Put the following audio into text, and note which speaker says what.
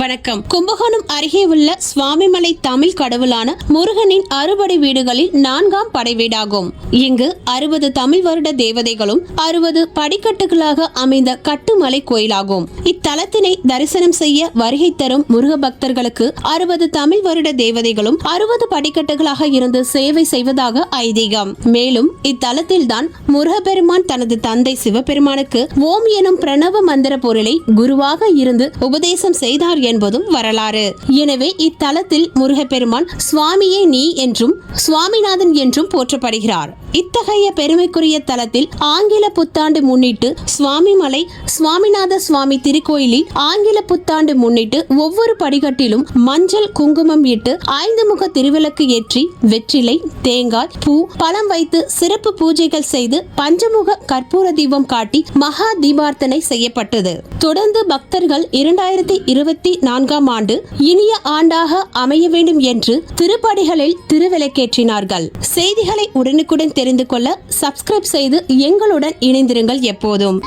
Speaker 1: வணக்கம். கும்பகோணம் அருகே உள்ள சுவாமிமலை தமிழ் கடவுளான முருகனின் அறுபடை வீடுகளில் நான்காம் படை வீடாகும். இங்கு அறுபது தமிழ் வருட தேவதைகளும் அறுபது படிக்கட்டுகளாக அமைந்த கட்டுமலை கோயிலாகும். இத்தலத்தினை தரிசனம் செய்ய வருகை தரும் முருக பக்தர்களுக்கு அறுபது தமிழ் வருட தேவதைகளும் அறுபது படிக்கட்டுகளாக இருந்து சேவை செய்வதாக ஐதீகம். மேலும் இத்தலத்தில் தான் முருகப்பெருமான் தனது தந்தை சிவபெருமானுக்கு ஓம் எனும் பிரணவ மந்திர பொருளை குருவாக இருந்து உபதேசம் செய்தார் என்பதும் வரலாறு. எனவே இத்தலத்தில் முருகப்பெருமான் சுவாமியே நீ என்றும் சுவாமிநாதன் என்றும் போற்றப்படுகிறார். இத்தகைய பெருமைக்குரிய தலத்தில் ஆங்கில புத்தாண்டு முன்னிட்டு சுவாமிமலை சுவாமிநாத சுவாமி திருக்கோயிலில் ஆங்கில புத்தாண்டு முன்னிட்டு ஒவ்வொரு படிக்கட்டிலும் மஞ்சள் குங்குமம் இட்டு ஐந்து முக திருவிளக்கு ஏற்றி வெற்றிலை தேங்காய் பூ பழம் வைத்து சிறப்பு பூஜைகள் செய்து பஞ்சமுக கற்பூர தீபம் காட்டி மகா தீபார்த்தனை செய்யப்பட்டது. தொடர்ந்து பக்தர்கள் இரண்டாயிரத்தி இருபத்தி நான்காம் ஆண்டு இனிய ஆண்டாக அமைய வேண்டும் என்று திருப்படிகளில் திருவிளக்கேற்றினார்கள். செய்திகளை உடனுக்குடன் தெரிந்து கொள்ள சப்ஸ்கிரைப் செய்து எங்களுடன் இணைந்திருங்கள் எப்போதும்.